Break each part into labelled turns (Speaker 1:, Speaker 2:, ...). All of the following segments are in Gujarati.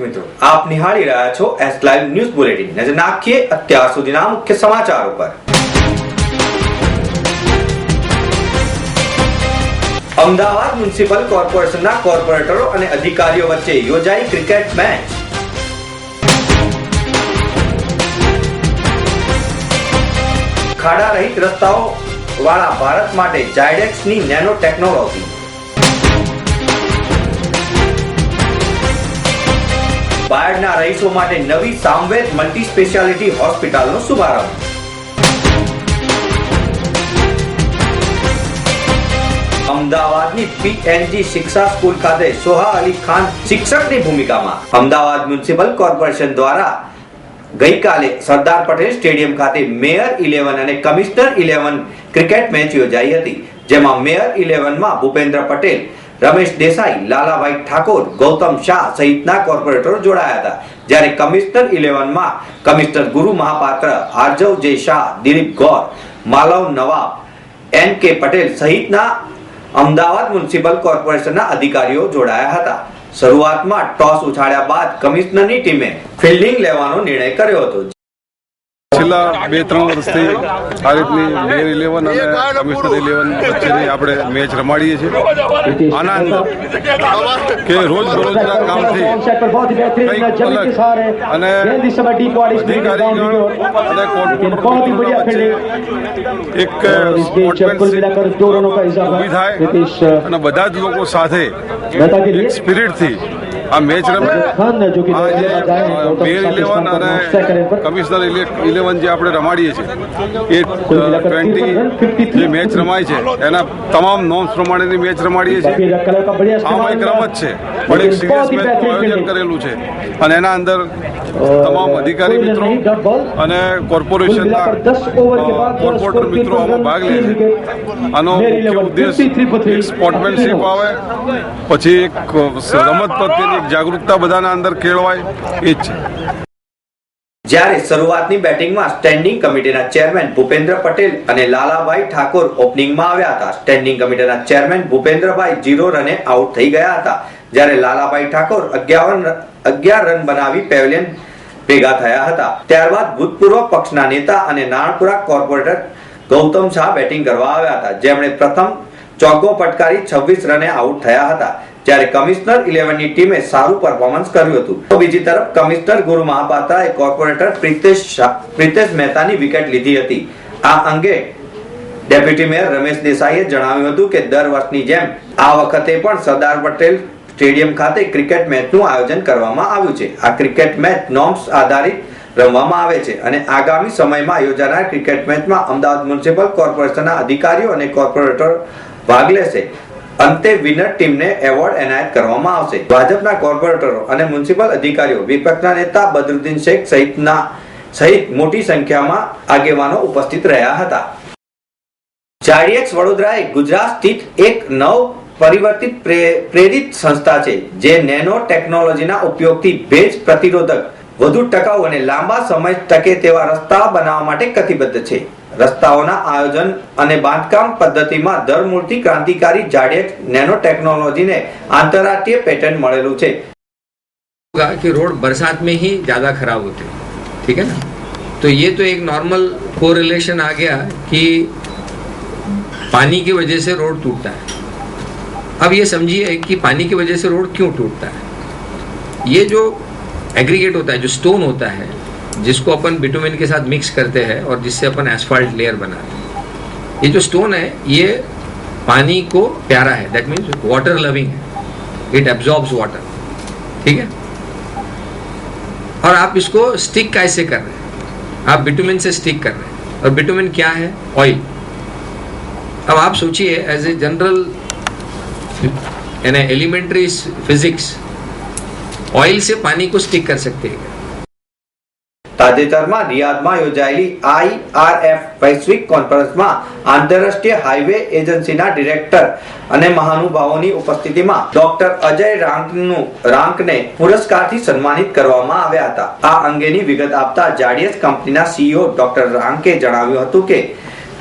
Speaker 1: મિત્રો, આપ નિહાળી રહ્યા છો એસ લાઈવ ન્યૂઝ બુલેટિન નજર નાખીએ અત્યાર સુધીના મુખ્ય સમાચારો પર અમદાવાદ મ્યુનિસિપલ કોર્પોરેશનના કોર્પોરેટરો અને અધિકારીઓ વચ્ચે યોજાઈ ક્રિકેટ મેચ. ખાડા રહિત રસ્તાઓ વાળા ભારત માટે જાયડેક્સની નેનો ટેકનોલોજી. બાયડના રહીશો માટે નવી સામવેદ મલ્ટી સ્પેશિયાલિટી હોસ્પિટલનો શુભારંભ. અમદાવાદની પીએનજી શિક્ષા સ્કૂલ ખાતે સોહા અલી ખાન શિક્ષકની ભૂમિકામાં. અમદાવાદ મ્યુનિસિપલ કોર્પોરેશન દ્વારા ગઈકાલે સરદાર પટેલ સ્ટેડિયમ ખાતે મેયર ઇલેવન અને કમિશનર ઇલેવન ક્રિકેટ મેચ યોજાઈ હતી, જેમાં મેયર ઇલેવનમાં ભૂપેન્દ્ર પટેલ રમેશ દેસાઈ, લાલાભાઈ ઠાકોર, ગૌતમ શાહ સહિતના કોર્પોરેટરો જોડાયા હતા. જ્યારે કમિશનર ઇલેવનમાં કમિશનર ગુરુ મહાપાત્ર આર્જવ જય શાહ, દિલીપ ગૌર, માલવ નવાબ, એન કે પટેલ સહિતના અમદાવાદ મ્યુનિસિપલ કોર્પોરેશનના અધિકારીઓ જોડાયા હતા. શરૂઆતમાં ટોસ ઉછાળ્યા બાદ કમિશનરની ટીમે ફિલ્ડિંગ લેવાનો નિર્ણય કર્યો હતો.
Speaker 2: છેલ્લા બે ત્રણ વર્ષથી આ રીતની મેયર ઇલેવન અને કમિશનર ઇલેવન વચ્ચેની આપણે મેચ રમાડીએ છીએ. આના અંદર કે રોજ બરોજના કામથી કંઈક અલગ અને અધિકારીગણ અને કોર્પોરેટર વચ્ચે એક સ્પોર્ટમેનશીપ ઊભી થાય અને બધા જ લોકો સાથે એક સ્પિરિટથી આ મેચ રમે. આ જે મેયર ઇલેવન અને કમિશનર ઇલેવન જે આપણે રમાડીએ છીએ એ ટ્વેન્ટી જે મેચ રમાય છે એના તમામ નોમ્સ પ્રમાણેની મેચ રમાડીએ છીએ. આમાં એક રમત છે પણ એક સિરિયસ મેચનું આયોજન કરેલું છે. અને એના અંદર તમામ અધિકારી મિત્રો અને કોર્પોરેશનના કોર્પોરેટર મિત્રો આમાં ભાગ લે છે. આનો મુખ્ય ઉદ્દેશ એક સ્પોર્ટમેનશીપ આવે. પછી એક રમત પ્રત્યેની એક જાગૃતતા બધાના અંદર કેળવાય. એ જ છે.
Speaker 1: જ્યારે શરૂઆતની બેટિંગમાં સ્ટેન્ડિંગ કમિટીના ચેરમેન ભૂપેન્દ્ર પટેલ અને લાલાભાઈ ઠાકોર ઓપનિંગમાં આવ્યા હતા. સ્ટેન્ડિંગ કમિટીના ચેરમેન ભૂપેન્દ્રભાઈ જીરો રને આઉટ થઈ ગયા હતા. જ્યારે લાલાભાઈ ઠાકોર અગિયાર અગિયાર રન બનાવી પેવેલિયન ભેગા થયા હતા. ત્યારબાદ ભૂતપૂર્વ પક્ષના નેતા અને નાણપુરા કોર્પોરેટર ગૌતમ શાહ બેટિંગ કરવા આવ્યા હતા. જેમણે પ્રથમ ચોગ્ગો પટકારી 26 રને આઉટ થયા હતા. જ્યારે કમિશનર ઇલેવનની ટીમે સારું પરફોર્મન્સ કર્યું હતું. તો બીજી તરફ કમિશનર ગુરુ મહાપાત્રાએ કોર્પોરેટર પ્રિતેશ પ્રિતેશ મહેતાની વિકેટ લીધી હતી. આ અંગે ડેપ્યુટી મેયર રમેશ દેસાઈએ જણાવ્યું હતું કે દર વર્ષની જેમ આ વખતે પણ સરદાર પટેલ સ્ટેડિયમ ખાતે ક્રિકેટ મેચનું આયોજન કરવામાં આવ્યું છે. આ ક્રિકેટ મેચ નોમ્સ આધારિત રમવામાં આવે છે અને આગામી સમયમાં યોજાનાર ક્રિકેટ મેચમાં અમદાવાદ મ્યુનિસિપલ કોર્પોરેશનના અધિકારીઓ અને કોર્પોરેટર ભાગ લેશે. અંતે વિનર ટીમને એવોર્ડ એનાયત કરવામાં આવશે. ભાજપના કોર્પોરેટરો અને મ્યુનિસિપલ અધિકારીઓ, વિપક્ષના નેતા બદરુદ્દીન શેખ સહિતના, સહિત મોટી સંખ્યામાં આગેવાનો ઉપસ્થિત રહ્યા હતા. જાડીએક્સ વડોદરાએ ગુજરાત સ્થિત એક નવ પરિવર્તિત પ્રે- પ્રેરિત સંસ્થા છે, જે નેનો ટેકનોલોજીના ઉપયોગથી ભેજ પ્રતિરોધક વધુ ટકાઉ અને લાંબા સમય ટકે તેવા રસ્તા બનાવવા માટે કટિબદ્ધ છે રસ્તાઓના આયોજન અને બાંધકામ પદ્ધતિમાં ધરમૂળથી ક્રાંતિકારી જાડિયક નેનો ટેકનોલોજીને આંતરરાષ્ટ્રીય પેટન્ટ મળેલું છે
Speaker 3: होगा कि रोड बरसात में ही ज़्यादा खराब होते हैं ठीक है ना तो ये तो एक नॉर्मल कोरिलेशन आ गया कि पानी की वजह से रोड टूटता है अब ये समझिए कि पानी की वजह से रोड क्यों टूटता है ये जो एग्रीगेट होता है, जो स्टोन होता है, जिसको अपन बिटुमिन के साथ मिक्स करते हैं और जिससे अपन एसफाल्ट लेयर बनाते हैं। ये जो स्टोन है, ये पानी को प्यारा है। दैट मीन्स वाटर लविंग है। इट एब्जॉर्ब्स वाटर ठीक है? और आप इसको स्टिक कैसे कर रहे हैं? आप बिटुमिन से स्टिक कर रहे हैं। और बिटुमिन क्या है? ऑयल अब आप सोचिए as a general elementary physics oil से पानी को स्टिक कर सकते हैं
Speaker 1: તાજેતરમાં રિયાદમાં યોજાયેલી આઈઆરએફ વૈશ્વિક કોન્ફરન્સમાં આંતરરાષ્ટ્રીય હાઈવે એજન્સીના ડિરેક્ટર અને મહાનુભાવોની ઉપસ્થિતિમાં ડોક્ટર અજય રાંકનું રાંકને પુરસ્કારથી સન્માનિત કરવામાં આવ્યા હતા આ અંગેની વિગત આપતા જાડિયસ કંપનીના સીઈઓ ડોક્ટર રાંકે જણાવ્યું હતું કે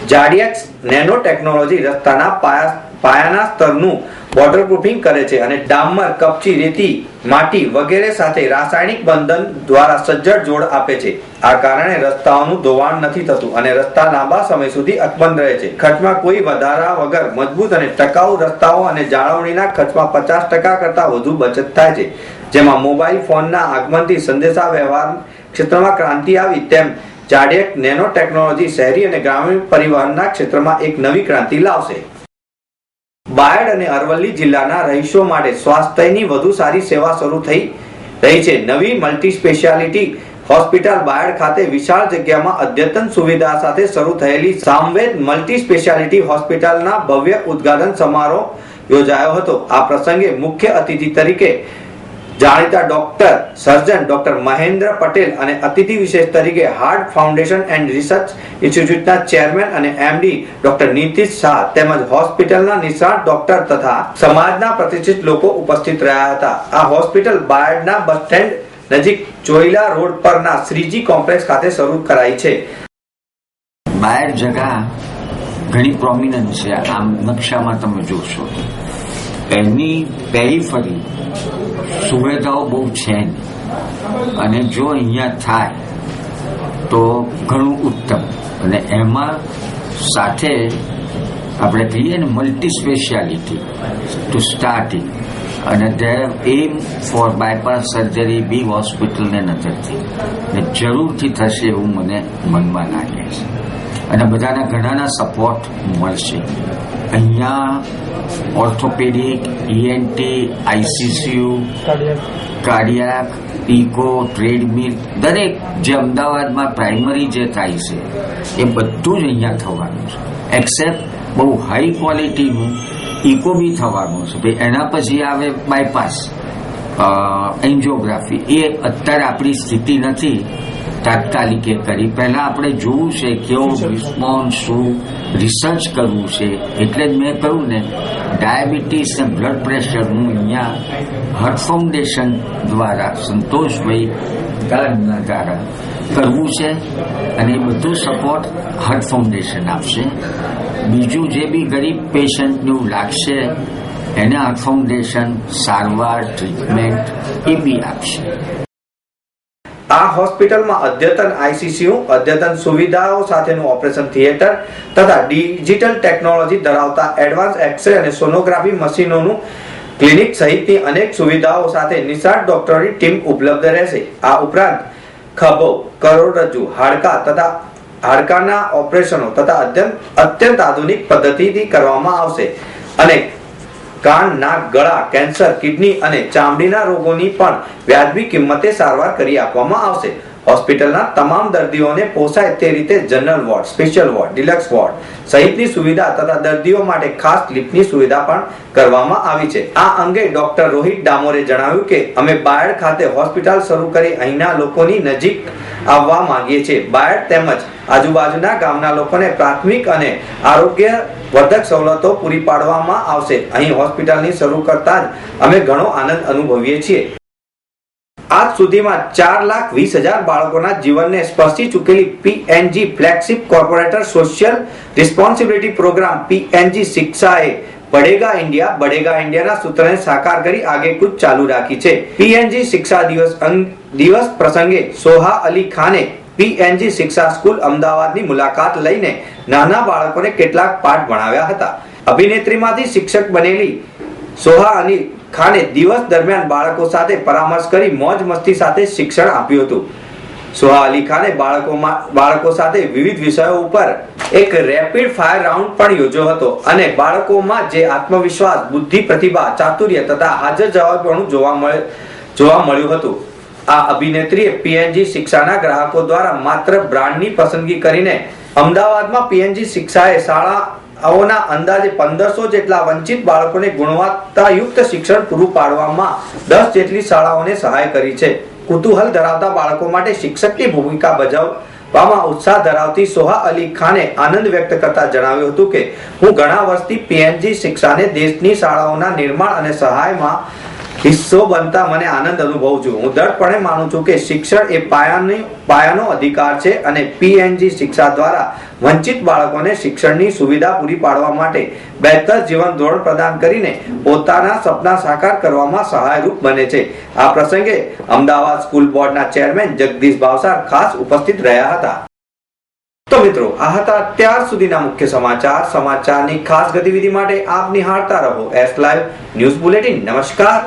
Speaker 1: જાડિયક્સ નેનો ટેકનોલોજી રસ્તાના પાયા પાયાના સ્તરનું વોટરપ્રૂફિંગ કરે છે અને ડામર, કપચી, રેતી, માટી વગેરે સાથે રાસાયણિક બંધન દ્વારા સજ્જડ જોડ આપે છે. આ કારણે રસ્તાઓનું ધોવાણ નથી થતું અને રસ્તા લાંબા સમય સુધી અકબંધ રહે છે. ખર્ચમાં કોઈ વધારા વગર મજબૂત અને ટકાઉ રસ્તાઓ અને જાળવણીના ખર્ચમાં પચાસ ટકા કરતા વધુ બચત થાય છે. જેમાં મોબાઈલ ફોનના આગમનથી સંદેશા વ્યવહાર ક્ષેત્રમાં ક્રાંતિ આવી તેમ જાડેક નેનો ટેકનોલોજી શહેરી અને ગ્રામીણ પરિવહનના ક્ષેત્રમાં એક નવી ક્રાંતિ લાવશે. બાયડ અને અરવલ્લી જિલ્લાના રહીશો માટે સ્વાસ્થ્યની વધુ સારી સેવા શરૂ થઈ રહી છે. નવી મલ્ટી સ્પેશિયાલિટી હોસ્પિટલ બાયડ ખાતે વિશાળ જગ્યામાં અદ્યતન સુવિધા સાથે શરૂ થયેલી સામવેદ મલ્ટી સ્પેશિયાલિટી હોસ્પિટલના ભવ્ય ઉદ્ઘાટન સમારોહ યોજાયો હતો. આ પ્રસંગે મુખ્ય અતિથિ તરીકે જાણીતા doctor, surgeon doctor Mahendra Patel અને અતિથિ વિશેષ તરીકે હાર્ટ ફાઉન્ડેશન એન્ડ રિસર્ચ ઇન્સ્ટિટ્યૂટના ચેરમેન અને એમડી ડોક્ટર નીતિશ શાહ તેમજ હોસ્પિટલના નિષ્ણાત ડોક્ટર તથા સમાજના પ્રતિષ્ઠિત લોકો ઉપસ્થિત રહ્યા હતા. આ હોસ્પિટલ બાયડના બસ સ્ટેન્ડ નજીક ચોઈલા રોડ પરના શ્રીજી કોમ્પ્લેક્સ ખાતે શરૂ કરાઈ છે.
Speaker 4: બાયડ જગા ઘણી પ્રોમિનન્ટ છે. આમ નકશામાં તમે જોશો એની પેરીફરી સુવિધાઓ બહુ છે અને જો અહીંયા થાય, તો ઘણું ઉત્તમ. અને એમાં સાથે આપણે કહીએ ને મલ્ટી સ્પેશિયાલિટી ટુ સ્ટાર્ટિંગ અને તે એમ ફોર બાયપાસ સર્જરી બી હોસ્પિટલને નજરથી ને જરૂરથી થશે એવું મને મનમાં લાગે છે. અને બધાના ઘણાના સપોર્ટ મળશે. અહીંયા orthopaedic ENT ICCU cardiac. Echo treadmill દરેક જે અમદાવાદમાં પ્રાઇમરી જે થાય છે એ બધું જ અહીંયા થવાનું છે. એક્સેપ્ટ બહુ હાઈ ક્વોલિટીનું ઇકો બી થવાનું છે. ભાઈ એના પછી આવે બાયપાસ એન્જિયોગ્રાફી એ અત્યારે આપણી સ્થિતિ નથી. તાત્કાલિક કરી. પહેલા આપણે જોવું છે કેવો રિસ્પોન્સ શું રિસર્ચ કરવું છે એટલે જ મેં કહ્યું ને ડાયાબિટીસ ને બ્લડ પ્રેશરનું અહીંયા હર્ટ ફાઉન્ડેશન દ્વારા સંતોષભાઈ કાર્ડના દ્વારા કરવું છે અને એ બધો સપોર્ટ હર્ટ ફાઉન્ડેશન આપશે. બીજું જે બી ગરીબ પેશન્ટનું લાગશે એને હર્ટ ફાઉન્ડેશન સારવાર ટ્રીટમેન્ટ એ બી આપશે.
Speaker 1: આ હોસ્પિટલમાં અદ્યતન આઈસીસીયુ અદ્યતન સુવિધાઓ સાથેનું ઓપરેશન થિયેટર તથા ડિજિટલ ટેકનોલોજી ધરાવતા એડવાન્સ એક્સરે અને સોનોગ્રાફી મશીનોનું ક્લિનિક સહિતની અનેક સુવિધાઓ સાથે નિષ્ણાત ડોક્ટરની ટીમ ઉપલબ્ધ રહેશે. આ ઉપરાંત ખભો, કરોડરજ્જુ, હાડકા તથા હાડકાના ઓપરેશનો તથા અત્યંત અત્યંત આધુનિક પદ્ધતિથી કરવામાં આવશે. અને કાન નાક ગળા, કેન્સર, કિડની અને ચામડીના રોગોની પણ વ્યાજબી કિંમતે સારવાર કરી આપવામાં આવશે. હોસ્પિટલના તમામ દર્દીઓને પોસાય તે રીતે general ward, special ward, deluxe ward સહિતની સુવિધા તથા દર્દીઓ માટે ખાસ લિફ્ટની સુવિધા પણ કરવામાં આવી છે. આ અંગે ડોક્ટર રોહિત ડામોરે જણાવ્યું કે, અમે બાયડ ખાતે હોસ્પિટલ શરૂ કરી અહીંના લોકોની નજીક આવવા માંગીએ છીએ. બાયડ તેમજ આજુબાજુના ગામના લોકોને પ્રાથમિક અને આરોગ્ય વર્ધક સવલતો પૂરી પાડવામાં આવશે. અહીં હોસ્પિટલની શરૂ કરતા જ અમે ઘણો આનંદ અનુભવીએ છીએ. આજ સુધીમાં ચાર લાખ વીસ હજાર બાળકોના જીવનને સ્પર્શી ચૂકેલી PNG flagship corporator social responsibility programme PNG શિક્ષાએ બડેગા ઇન્ડિયા, બડેગા ઇન્ડિયાના સૂત્રને સાકાર કરી આગેકૂચ ચાલુ રાખી છે. પીએનજી શિક્ષા દિવસ દિવસ પ્રસંગે સોહા અલી ખાને પીએનજી શિક્ષા સ્કૂલ અમદાવાદની મુલાકાત લઈને નાના બાળકોને કેટલાક પાઠ ભણાવ્યા હતા. અભિનેત્રીમાંથી શિક્ષક બનેલી સોહા અલી ખાને દિવસ દરમિયાન બાળકો સાથે પરામર્શ કરી મોજ મસ્તી સાથે શિક્ષણ આપ્યું હતું. સોહા અલી ખાને બાળકોમાં, બાળકો સાથે વિવિધ વિષયો ઉપર એક રેપિડ ફાયર રાઉન્ડ પણ યોજ્યો હતો અને બાળકોમાં જે આત્મવિશ્વાસ, બુદ્ધિ પ્રતિભા, ચાતુર્ય તથા હાજર જવાબપણું જોવા મળે, જોવા મળ્યું હતું. આ અભિનેત્રીએ પીએનજી શિક્ષાના ગ્રાહકો દ્વારા માત્ર બ્રાન્ડની પસંદગી કરીને અમદાવાદમાં પીએનજી શિક્ષાએ શાળાઓના અંદાજે પંદરસો જેટલા વંચિત બાળકોને ગુણવત્તાયુક્ત શિક્ષણ પૂરું પાડવામાં દસ જેટલી શાળાઓને સહાય કરી છે. કુતૂહલ ધરાવતા બાળકો માટે શિક્ષકની ભૂમિકા ભજવવામાં ઉત્સાહ ધરાવતી સોહા અલી ખાને આનંદ વ્યક્ત કરતા જણાવ્યું હતું કે, હું ઘણા વર્ષથી પીએનજી શિક્ષાને દેશની શાળાઓના નિર્માણ અને સહાયમાં હિસ્સો બનતા મને આનંદ અનુભવું છું. હું દૃઢપણે માનું છું કે શિક્ષણ એ પાયાની, પાયાનો અધિકાર છે અને પીએનજી શિક્ષા દ્વારા વંચિત બાળકોને શિક્ષણની સુવિધા પૂરી પાડવા માટે બહેતર જીવન ધોરણ પ્રદાન કરીને પોતાના સપના સાકાર કરવામાં સહાયરૂપ બને છે. આ પ્રસંગે અમદાવાદ સ્કૂલ બોર્ડના ચેરમેન જગદીશ ભાવસાર ખાસ ઉપસ્થિત રહ્યા હતા. તો મિત્રો, આ હતા અત્યાર સુધીના મુખ્ય સમાચાર. સમાચારની ખાસ ગતિવિધિ માટે આપ નિહાળતા રહો. એસ લાઈવ ન્યૂઝ બુલેટિન નમસ્કાર.